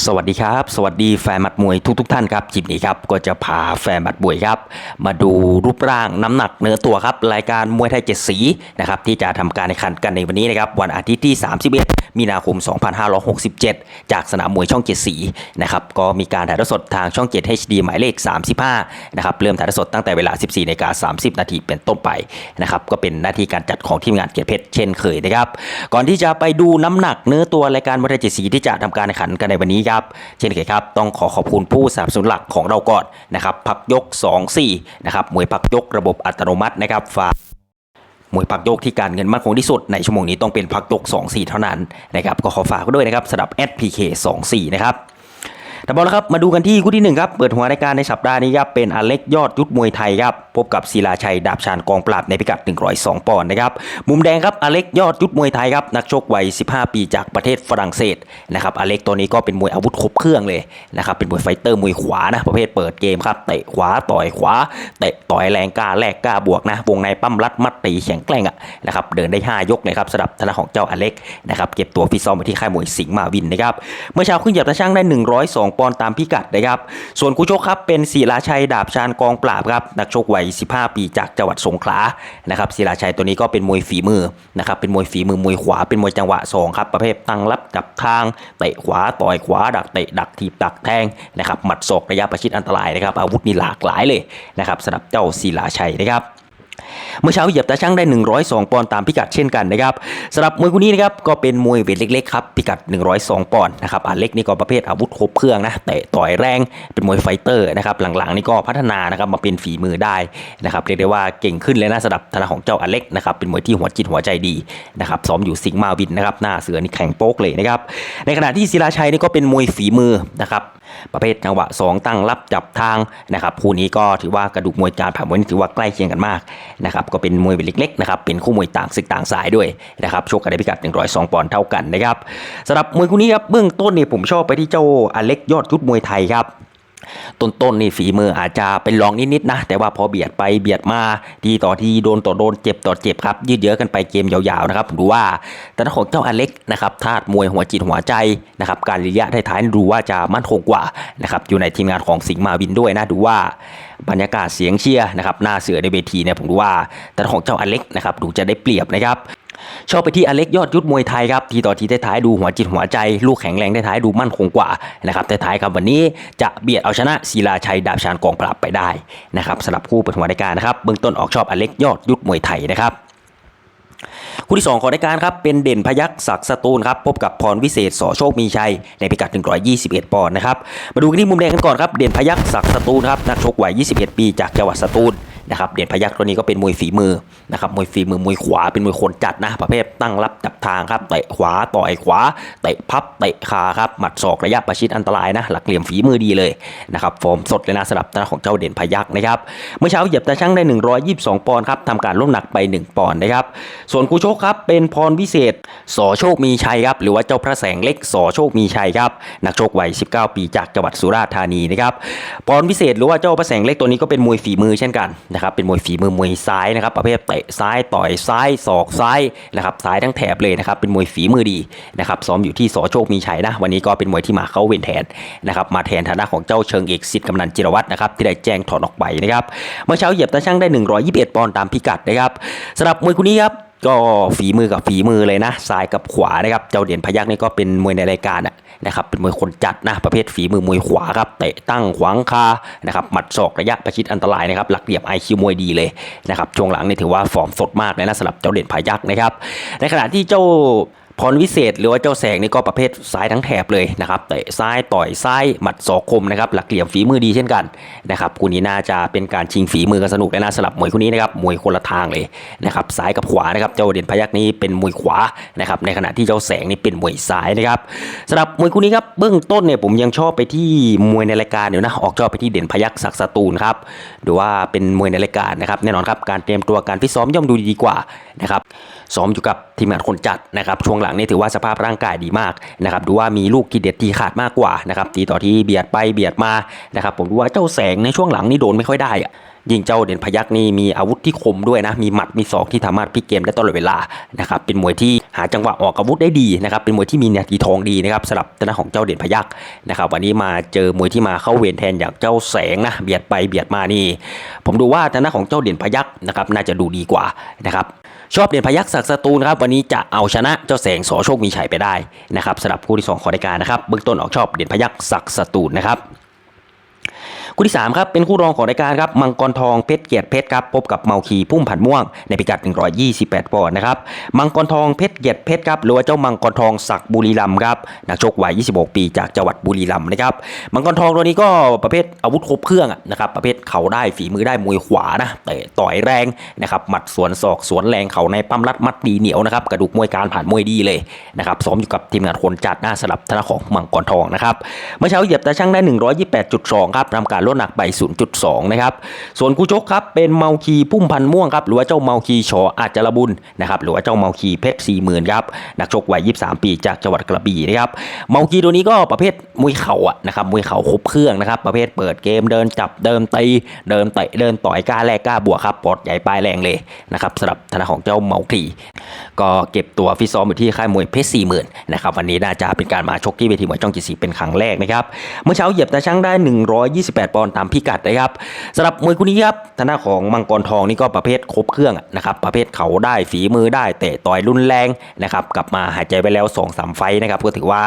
สวัสดีครับ สวัสดีแฟนหมัดมวยทุกทท่านครับคลิปนี้ครับก็จะพาแฟนหมัดมวยครับ มาดูรูปร่างน้ำหนักเนื้อตัวครับ รายการมวยไทยเจ็ดสีนะครับที่จะทำการแข่งขันกันในวันนี้นะครับวันอาทิตย์ที่ 31 มีนาคม 2567 จากสนามมวยช่องเจ็ดสีนะครับก็มีการถ่ายทอดสดทางช่องเจ็ด HD หมายเลข 35นะครับเริ่มถ่ายทอดสดตั้งแต่เวลา 14นาฬิกา30 นาทีเป็นต้นไปนะครับก็เป็นหน้าที่การจัดของทีมงานเกียรติเพชรเช่นเคยนะครับก่อนที่จะไปดูน้ำหนักเนื้อตัวรายการมวยไทยเจ็ดสีที่จะทำการแข่งขันกันในวันนี้ครับเช่นเคยครับต้องขอขอบคุณผู้สนับสนุนหลักของเราก่อนนะครับพักยก 2-4นะครับมวยพักยกระบบอัตโนมัตินะครับฝากมวยพักยกที่การเงินมั่นคงที่สุดในชั่วโมงนี้ต้องเป็นพักยก 2-4 เท่านั้นนะครับก็ขอฝากด้วยนะครับสำหรับ SPK 2-4นะครับแต่บอกแล้วครับมาดูกันที่คู่ที่หนึ่งครับเปิดหัวรายการในสัปดาห์นี้ครับเป็นอเล็กยอดยุทธมวยไทยครับพบกับศิลาชัยดาบชานกองปราบในพิกัด 102 ปอนด์นะครับมุมแดงครับอเล็กยอดยุทธมวยไทยครับนักชกวัย 15 ปีจากประเทศฝรั่งเศสนะครับอเล็กตัวนี้ก็เป็นมวยอาวุธครบเครื่องเลยนะครับเป็นมวยไฟเตอร์มวยขวานะประเภทเปิดเกมครับเตะขวาต่อยขวาเตะต่อยแรงกล้าแลกกล้าบวกนะวงในปั้มรัดมัดตีแข็งแกร่งอะนะครับเดินได้ 5 ยกเลยครับสำหรับทางด้าของเจ้าอเล็กนะครับเก็บตัวฟิตซ้อมไปที่ค่ายมวยสิงห์มาวินนะครับเมื่อเช้าขึ้นหยียบตะช่างได้ 102 ปอนด์ตามพิกัดนะครับส่วนคู่ชกครับเป็นศิลาชัยดาบชานกองปราบครับนักชกวัย15 ปีจากจังหวัดสงขลานะครับศิลาชัยตัวนี้ก็เป็นมวยฝีมือนะครับเป็นมวยฝีมือมวยขวาเป็นมวยจังหวะสองครับประเภทตั้งรับจับทางเตะขวาต่อยขวาดักเตะดักทีบดักแทงนะครับหมัดศอกระยะประชิดอันตรายนะครับอาวุธนี่หลากหลายเลยนะครับสำหรับเจ้าศิลาชัยนะครับ เมื่อเช้าเหยียบตาช่างได้ 102 ปอนด์ตามพิกัดเช่นกันนะครับสำหรับมวยคู่นี้นะครับก็เป็นมวยเวทเล็กๆครับพิกัด 102 ปอนด์นะครับอาเล็กนี่ก็ประเภทอาวุธครบเครื่องนะเตะต่อยแรงเป็นมวยไฟเตอร์นะครับหลังๆนี่ก็พัฒนานะครับมาเป็นฝีมือได้นะครับเรียกได้ว่าเก่งขึ้นเลยนะสำหรับทางด้าของเจ้าอเล็กนะครับเป็นมวยที่หัวจิตหัวใจดีนะครับซ้อมอยู่สิงห์มาวินนะครับหน้าเสือนี่แข็งโป๊กเลยนะครับในขณะที่ศิลาชัยนี่ก็เป็นมวยฝีมือนะครับประเภทจังหวะ 2 ตั้งรับจับทางนะครับคู่นี้ก็ถือว่ากระดูกมวยการผ่านมวยนี่ถือว่าใกล้เคียงกันมากนะครับก็เป็นมวยเล็กๆนะครับเป็นคู่มวยต่างศึกต่างสายด้วยนะครับชกกันในพิกัด 102 ปอนด์เท่ากันนะครับสำหรับมวยคู่นี้ครับเบื้องต้นเนี่ยผมชอบไปที่เจ้าอเล็กยอดยุทธมวยไทยครับ ต้นๆนี่ฝีมืออาจจะเป็นรองนิดๆนะ แต่ว่าพอเบียดไปเบียดมาทีต่อทีโดนต่อโดนเจ็บต่อเจ็บครับ ยืดเยื้อกันไปเกมยาวๆนะครับดูว่าแต่ของเจ้าอเล็กนะครับธาตุมวยหัวจิตหัวใจนะครับการระยะท้ายๆดูว่าจะมั่นคงกว่านะครับอยู่ในทีมงานของสิงห์มาวินด้วยนะดูว่าบรรยากาศเสียงเชียร์นะครับหน้าเสือในเวทีเนี่ยผมดูว่าแต่ของเจ้าอเล็กนะครับดูจะได้เปรียบนะครับ ชอบไปที่อเล็กยอดยุทธมวยไทยครับทีต่อทีท้ายๆดูหัวจิตหัวใจ ลูกแข็งแรงท้ายดูมั่นคงกว่านะครับท้ายๆครับวันนี้จะเบียดเอาชนะศิลาชัยดาบชานกองปราบไปได้นะครับสำหรับคู่เปิดหัวรายการนะครับเบื้องต้นออกชอบอเล็กยอดยุทธมวยไทยนะครับคู่ที่ 2 ของรายการครับเป็นเด่นพยักศักสตูลครับพบกับพรวิเศษสโชคมีชัย ในพิกัด 121 ปอนด์นะครับมาดูกันที่มุมแดงกันก่อนครับเด่นพยักศักสตูลครับนักชกวัย 21 ปีจากจังหวัดสตูล นะครับเด่นพยักตัวนี้ก็เป็นมวยฝีมือนะครับมวยฝีมือมวยขวาเป็นมวยคนจัดนะ ประเภทตั้งรับจับทางครับเตะขวาต่อยขวาเตะพับเตะคาครับหมัดศอกระยะประชิดอันตรายนะ หลักเหลี่ยมฝีมือดีเลยนะครับฟอร์มสดเลยนะสำหรับตาของเจ้าเด่นพยักนะครับเมื่อเช้าเหยียบตาช่างได้ 122 ปอนด์ครับทำการลดหนักไป 1 ปอนด์นะครับส่วนคู่ชกครับเป็นพรวิเศษสอโชคมีชัยครับหรือว่าเจ้าพระแสงเล็กสอโชคมีชัยครับนักโชกวัย 19 ปีจากจังหวัดสุราษฎร์ธานีนะครับพรวิเศษหรือว่าเจ้าพระแสงเล็กตัวนี้ก็เป็นมวยฝีมือเช่นกันนะครับเป็นมวยฝีมือมวยซ้ายนะครับประเภทเตะซ้ายต่อยซ้ายศอกซ้ายนะครับซ้ายทั้งแถบเลยนะครับเป็นมวยฝีมือดีนะครับซ้อมอยู่ที่สอโชคมีชัยนะ วันนี้ก็เป็นมวยที่มาเข้าเวนแทนนะครับมาแทนฐานะของเจ้าเชิงเอกสิทธิ์กำนันจิรวัตรนะครับที่ได้แจ้งถอนออกไปนะครับเมื่อเช้าเหยียบตาช่างได้ 121 ปอนด์ตามพิกัดนะครับสำหรับมวยคู่นี้ครับ ก็ฝีมือกับฝีมือเลยนะซ้ายกับขวานะครับเจ้าเด่นพยักนี่ก็เป็นมวยในรายการนะครับเป็นมวยคนจัดนะประเภทฝีมือมวยขวาครับเตะตั้งขวางคานะครับหมัดศอกระยะประชิดอันตรายนะครับหลักเหลี่ยมไอคิวมวยดีเลยนะครับช่วงหลังนี่ถือว่าฟอร์มสดมากเลยนะสำหรับเจ้าเด่นพยักนะครับในขณะที่เจ้า พรวิเศษหรือว่าเจ้าแสงนี่ก็ประเภทซ้ายทั้งแถบเลยนะครับเตะซ้ายต่อยซ้ายหมัดศอกคมนะครับหลักเหลี่ยมฝีมือดีเช่นกันนะครับคู่นี้น่าจะเป็นการชิงฝีมือกันสนุกและน่าสลับมวยคู่นี้นะครับมวยคนละทางเลยนะครับซ้ายกับขวานะครับเจ้าเด่นพยักนี้เป็นมวยขวานะครับในขณะที่เจ้าแสงนี่เป็นมวยซ้ายนะครับสำหรับมวยคู่นี้ครับเบื้องต้นเนี่ยผมยังชอบไปที่มวยในรายการอยู่นะออกชอบไปที่เด่นพยักศักสตูลครับหรือว่าเป็นมวยในรายการนะครับแน่นอนครับการเตรียมตัวการฟิตซ้อมย่อมดูดีกว่านะครับ ซ้อมอยู่กับทีมงานคนจัดนะครับช่วงหลังนี่ถือว่าสภาพร่างกายดีมากนะครับดูว่ามีลูกกีเด็ดทีขาดมากกว่านะครับตีต่อที่เบียดไปเบียดมานะครับผมดูว่าเจ้าแสงในช่วงหลังนี่โดนไม่ค่อยได้อะยิงเจ้าเด่นพยักนี่มีอาวุธที่คมด้วยนะ มีหมัดมีศอกที่สามารถพลิกเกมได้ตลอดเวลานะครับ เป็นมวยที่หาจังหวะออกอาวุธได้ดีนะครับ เป็นมวยที่มีนาทีทองดีนะครับสำหรับทางด้านของเจ้าเด่นพยักนะครับ วันนี้มาเจอมวยที่มาเข้าเวรแทนอย่างเจ้าแสงนะ เบียดไปเบียดมานี่ ผมดูว่าทางด้านของเจ้าเด่นพยักนะครับ น่าจะดูดีกว่านะครับชอบเด่นพยักศักดิ์สตูนะครับวันนี้จะเอาชนะเจ้าแสงสอโชคมีชัยไปได้นะครับสำหรับคู่ที่สองของรายการนะครับเบื้องต้นออกชอบเด่นพยักศักดิ์สตูนะครับ คู่ที่3ครับเป็นคู่รองของรายการครับมังกรทองเพชรเกียรติเพชรครับพบกับเมาคีพุ่มผันม่วงในพิกัด 128ปอนด์นะครับมังกรทองเพชรเกียรติเพชรครับหรือว่าเจ้ามังกรทองศักดิ์บุรีรัมย์ครับนักชกวัย 26 ปีจากจังหวัดบุรีรัมย์นะครับมังกรทองตัวนี้ก็ประเภทอาวุธครบเครื่องนะครับประเภทเข่าได้ฝีมือได้มวยขวานะเตะต่อยแรงนะครับหมัดสวนศอกสวนแรงเข่าในปั้มรัดมัดดีเหนียวนะครับกระดูกมวยการผ่านมวยดีเลยนะครับซ้อมอยู่กับทีมงานคนจัดหน้าสลับธนาของมังกรทองนะครับเมื่อเช้าเหยียบตาช่างได้ 128.2 ครับทำการลดหนักไป 0.2 นะครับ ส่วนคู่ชกครับเป็นเมาคีพุ่มพันม่วงครับหรือว่าเจ้าเมาคีชออาจจารบุญนะครับหรือว่าเจ้าเมาคีเพชรสี่หมื่นครับนักชกวัย 23 ปีจากจังหวัดกระบี่นะครับเมาคีตัวนี้ก็ประเภทมวยเข่าอะนะครับมวยเข่าครบเครื่องนะครับประเภทเปิดเกมเดินจับเดินตีเดินเตะเดินต่อยกล้าแลกกล้าบวกครับปอดใหญ่ปลายแรงเลยนะครับสำหรับธนาของเจ้าเมาคีก็เก็บตัวฟิตซ้อมอยู่ที่ค่ายมวยเพชรสี่หมื่นนะครับวันนี้น่าจะเป็นการมาชกที่เวทีมวยจ้องจิตสีเป็นครั้งแรกนะครับเมื่อเช้าเหยียบตาช่างได้ 128ปอนด์ตามพิกัดนะครับสำหรับมวยคู่นี้ครับทางด้านของมังกรทองนี่ก็ประเภทครบเครื่องนะครับประเภทเขาได้ฝีมือได้เตะต่อยรุนแรงนะครับกลับมาหายใจไปแล้ว2อสามไฟนะครับก็ถือว่า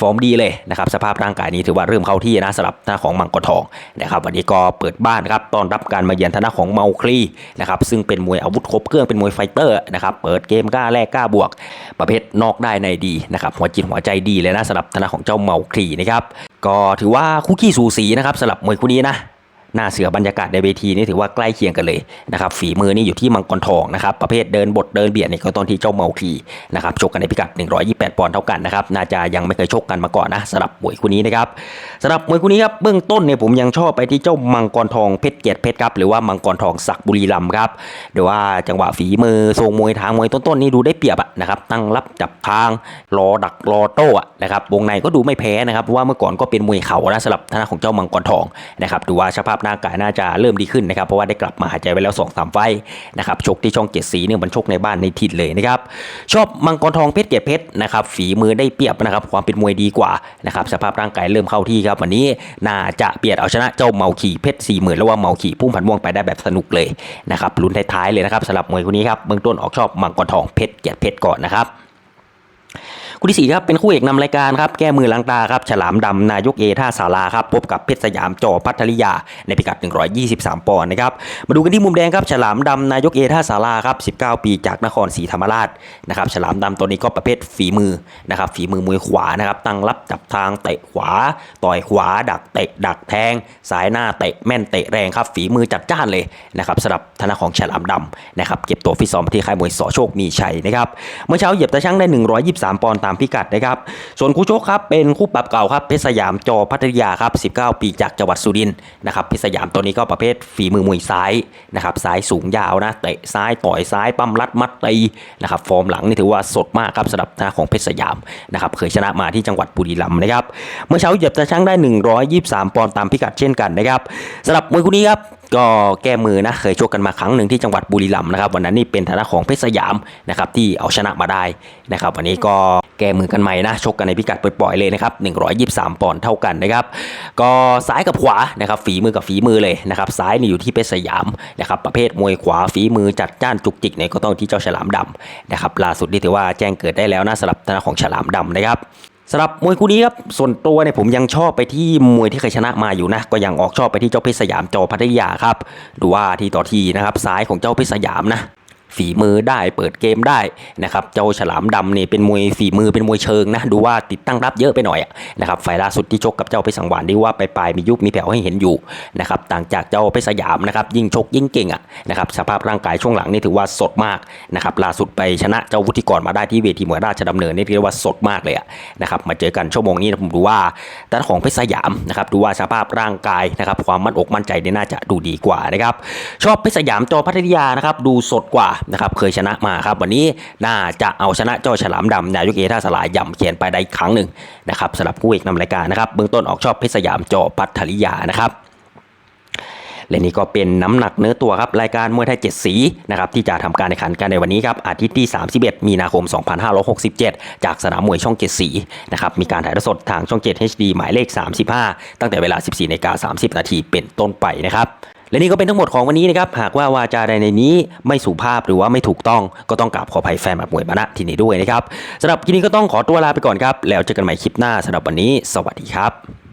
ฟอร์มดีเลยนะครับสภาพร่างกายนี้ถือว่าเริ่มเข้าที่นะสำหรับทางด้าของมังกรทองนะครับวันนี้ก็เปิดบ้านครับต้อนรับการมาเยือนทางด้าของเมาคลีนะครับซึ่งเป็นมวยอาวุธครบเครื่องเป็นมวยไฟเตอร์นะครับเปิดเกมกล้าแลกกล้าบวก ประเภทนอกได้ในดีนะครับหัวจิตหัวใจดีเลยนะสำหรับทางด้าของเจ้าเมาคลีนะครับ ก็ถือว่าคู่ขี้สูสีนะครับสำหรับมวยคู่นี้นะ หน้าเสือบรรยากาศในเวทีนี่ถือว่าใกล้เคียงกันเลยนะครับฝีมือนี่อยู่ที่มังกรทองนะครับประเภทเดินบทเดินเบียดนี่ยก็ตอนที่เจ้าเมาคีนะครับชกกันในพิกัด 128 ปอนด์เท่ากันนะครับน่าจะยังไม่เคยชกกันมาก่อนนะสำหรับมวยคู่นี้นะครับสำหรับมวยคู่นี้ครับเบื้องต้นเนี่ยผมยังชอบไปที่เจ้ามังกรทองเพชรเกียรติเพชรครับหรือว่ามังกรทองศักบุรีรัมย์ครับหรือว่าจังหวะฝีมือทรงมวยทางมวยต้นๆนี่ดูได้เปรียบอะนะครับตั้งรับจับทางรอดักรอโต้อะนะครับวงในก็ดูไม่แพ้นะครับเพราะว่าเมื่อก่อนก็เป็นมวยเข่านะสำหรับทางด้านของเจ้ามังกรทองนะครับดูว่าสภาพร่างกายน่าจะเริ่มดีขึ้นนะครับเพราะว่าได้กลับมาหายใจไปแล้ว2อสามไฟต์นะครับชกที่ช่องเจ็ดสีเนี่ยมันชกในบ้านในทิศเลยนะครับชอบมังกรทองเพชรเกียรติเพชรนะครับฝีมือได้เปรียบนะครับความเป็นมวยดีกว่านะครับสภาพร่างกายเริ่มเข้าที่ครับวันนี้น่าจะเปียดเอาชนะเจ้าเมาขี่เพชรสี่หมื่นแล้วว่าเมาขี่พุ่มพันม่วงไปได้แบบสนุกเลยนะครับลุ้นท้ายๆเลยนะครับสำหรับมวยคนนี้ครับเบื้องต้นออกชอบมังกรทองเพชรเกียรติเพชรก่อนนะครับ คู่ที่สี่ครับเป็นคู่เอกนำรายการครับแก้มือล้างตาครับฉลามดำนายกเอท่าสาราครับพบกับเพชรสยามจอพัทริยาในพิกัด 123 ปอนด์นะครับมาดูกันที่มุมแดงครับฉลามดำนายกเอท่าสาราครับ 19 ปีจากนครศรีธรรมราชนะครับฉลามดำตัวนี้ก็ประเภทฝีมือนะครับฝีมือมวยขวานะครับตั้งรับจับทางเตะขวา ต่อยขวา ดักเตะดักแทง สายหน้าเตะแม่นเตะแรงครับฝีมือจัดจ้านเลยนะครับสำหรับธนาของฉลามดำนะครับเก็บตัวฟิตซ้อมที่ค่ายมวยสอโชคมีชัยนะครับเมื่อเช้าเหยียบตาช่างได้ 123 ปอนด์ตามพิกัดนะครับ ส่วนคู่ชกครับเป็นคู่ปรับเก่าครับเพชรสยามจอพัทยาครับ 19 ปีจากจังหวัดสุรินทร์นะครับเพชรสยามตัวนี้ก็ประเภทฝีมือมวยซ้ายนะครับซ้ายสูงยาวนะเตะซ้ายต่อยซ้ายปั้มรัดมัดตีนะครับฟอร์มหลังนี่ถือว่าสดมากครับสำหรับทาของเพชรสยามนะครับเคยชนะมาที่จังหวัดบุรีรัมย์นะครับเมื่อเช้าเหยียบตาช่างได้ 123 ปอนด์ตามพิกัดเช่นกันนะครับสำหรับมวยคู่นี้ครับก็แก้มือนะเคยชกกันมาครั้งหนึ่งที่จังหวัดบุรีรัมย์นะครับวันนั้นนี่เป็นฐานะของเพชรสยามนะครับที่เอาชนะมาได้นะครับวันนี้ก็ แก้มือกันใหม่นะชกกันในพิกัดปล่อยๆเลยนะครับ123 ปอนด์เท่ากันนะครับก็ซ้ายกับขวานะครับฝีมือกับฝีมือเลยนะครับซ้ายนี่อยู่ที่เพชรสยามนะครับประเภทมวยขวาฝีมือจัดจ้านจุกจิกเนี่ยก็ต้องที่เจ้าฉลามดำนะครับล่าสุดนี่ถือว่าแจ้งเกิดได้แล้วนะสำหรับฐานะของฉลามดำนะครับสำหรับมวยคู่นี้ครับส่วนตัวเนี่ยผมยังชอบไปที่มวยที่เคยชนะมาอยู่นะ ก็ยังออกชอบไปที่เจ้าเพชรสยามจอพัทยาครับดูว่าทีต่อทีนะครับซ้ายของเจ้าเพชรสยามนะ ฝีมือได้เปิดเกมได้นะครับเจ้าฉลามดำนี่เป็นมวยฝีมือเป็นมวยเชิงนะดูว่าติดตั้งรับเยอะไปหน่อยนะครับไฟล์ล่าสุดที่ชกกับเจ้าเพชรสังวานดีว่าไปปลายมียุบมีแผ่วให้เห็นอยู่นะครับต่างจากเจ้าเพชรสยามนะครับยิ่งชกยิ่งเก่งอะนะครับสภาพร่างกายช่วงหลังนี่ถือว่าสดมากนะครับล่าสุดไปชนะเจ้าวุฒิกรมาได้ที่เวทีมวยราชดำเนินนี่เรียกว่าสดมากเลยอะนะครับมาเจอกันชั่วโมงนี้ผมดูว่าด้านของเพชรสยามนะครับดูว่าสภาพร่างกายนะครับความมั่นอกมั่นใจเนี่ยน่าจะดูดีกว่านะครับชอบเพชรสยามจอพัทยานะครับดูสดกว่านะครับเคยชนะมาครับ วันนี้น่าจะเอาชนะเจ้าฉลามดำนายกเอท่าสลายย่ำเขียนไปได้ครั้งหนึ่งนะครับสำหรับคู่เอกนำรายการนะครับเบื้องต้นออกชอบเพชรสยามจอพัทริยานะครับ และนี่ก็เป็นน้ำหนักเนื้อตัวครับรายการมวยไทย7สีนะครับที่จะทำการแข่งขันกันในวันนี้ครับอาทิตย์ที่ 31 มีนาคม 2567 จากสนามมวยช่อง7สีนะครับมีการถ่ายทอดสดทางช่อง 7 HD หมายเลข 35 ตั้งแต่เวลา 14นาฬิกา30 นาทีเป็นต้นไปนะครับและนี่ก็เป็นทั้งหมดของวันนี้นะครับ หากว่าวาจาใดในนี้ไม่สุภาพหรือว่าไม่ถูกต้องก็ต้องกราบขออภัยแฟนมัดมวยมาณที่นี้ด้วยนะครับสำหรับคลิปนี้ก็ต้องขอตัวลาไปก่อนครับ แล้วเจอกันใหม่คลิปหน้าสำหรับวันนี้ สวัสดีครับ